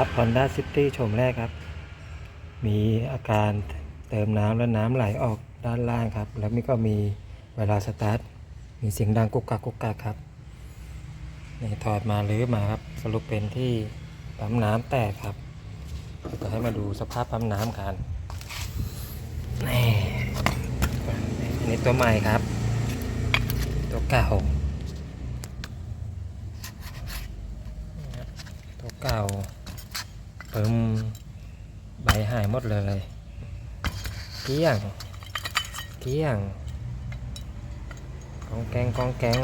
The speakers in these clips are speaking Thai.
ครับ Honda City โฉมแรกครับ มีอาการเติมน้ำและน้ำไหลออกด้านล่างครับ แล้วมีก็มีเวลาสตาร์ท มีเสียงดังกุกกักกุกกักครับนี่ถอดมาหรือมาครับ สรุปเป็นที่ปั๊มน้ำแตกครับจะให้มาดูสภาพปั๊มน้ำกันนี่อันนี้ตัวใหม่ครับ ตัวเก่าตัวเก่า เติมใบหายหมดเลยเกี้ยงเกี้ยงกองแกงกองแกง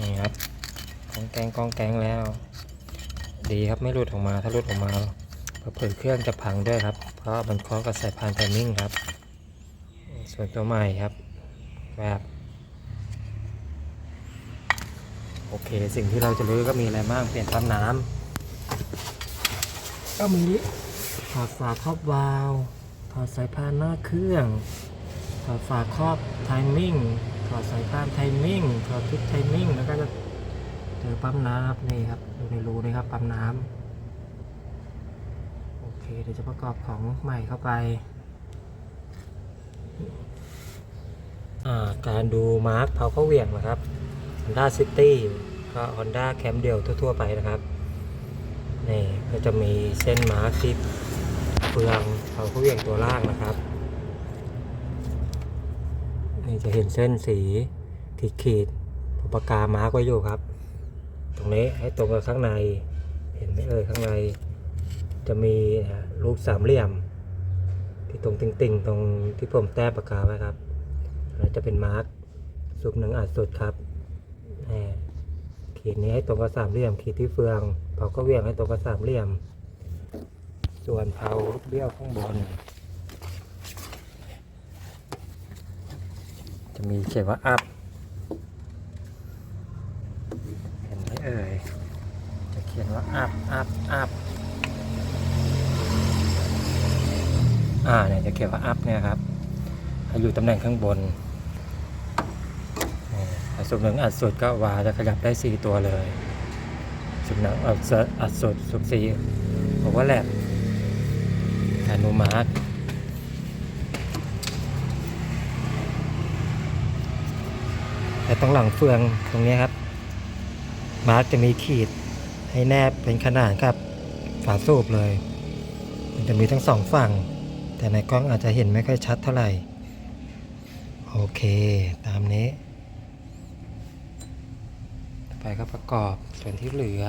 นี่ครับกองแกงกองแกงแล้ว ดีครับไม่หลุดออกมาถ้าหลุดออกมาเผื่อเครื่องจะพังด้วยครับ เพราะมันเคาะกับสายพานไทมิ่งครับ ส่วนตัวใหม่ครับแบบ โอเค สิ่งที่เราจะรื้อก็มีอะไรบ้าง เปลี่ยนปั๊มน้ำก็มีถอดฝาครอบวาล์วถอดสายพานหน้าเครื่อง ถอดฝาครอบไทมิ่งถอดสายพานไทมิ่งถอดพิกไทมิ่งแล้วก็จะเจอปั๊มน้ำครับนี่ครับดูในรูนะครับปั๊มน้ำโอเคเดี๋ยวจะประกอบของใหม่เข้าไปการดูมาร์คเผาเข้าเหวี่ยงนะครับ Honda City ก็ Honda แคมเดียวทั่ว ๆ ไปนะครับ นี่ ก็จะมีเส้นมาร์คที่เฟืองเขาเขาเวี่ยงตัวล่างนะครับ นี่จะเห็นเส้นสีขีดขีดผมปากกามาร์กไว้อยู่ครับ ตรงนี้ให้ตรงกับข้างใน เห็นไหมเอ่ยข้างใน จะมีรูปสามเหลี่ยม ที่ตรงติ่งๆ ตรงที่ผมแต้ปากกาไว้ครับแล้วจะเป็นมาร์กสูบหนึ่งอัดสุดครับแหม่ ขีดนี้ให้ตรงกับสามเหลี่ยม ขีดที่เฟืองเผาก็เวียงให้ตรงกับสามเหลี่ยม ส่วนเผาลูกเบี้ยวข้างบน จะมีเขียนว่าอัพเห็นไหมเอ่ยจะเขียนว่าอัพอัพอัพอ่าเนี่ยจะเขียนว่าอัพเนี่ยครับให้อยู่ตำแหน่งข้างบน สุดหนึ่งอัดสุดก็วาจะขยับได้สี่ตัวเลยสุดหนึ่งอัดสุดอัดสุดสุดสี่ผมว่าแหลกอนุมาร์กแต่ตรงหลังเฟืองตรงนี้ครับ มาร์กจะมีขีดให้แนบเป็นขนาดครับ ฝาสูบเลย มันจะมีทั้งสองฝั่ง แต่ในกล้องอาจจะเห็นไม่ค่อยชัดเท่าไหร่ โอเค ตามนี้ ไปก็ประกอบส่วนที่เหลือ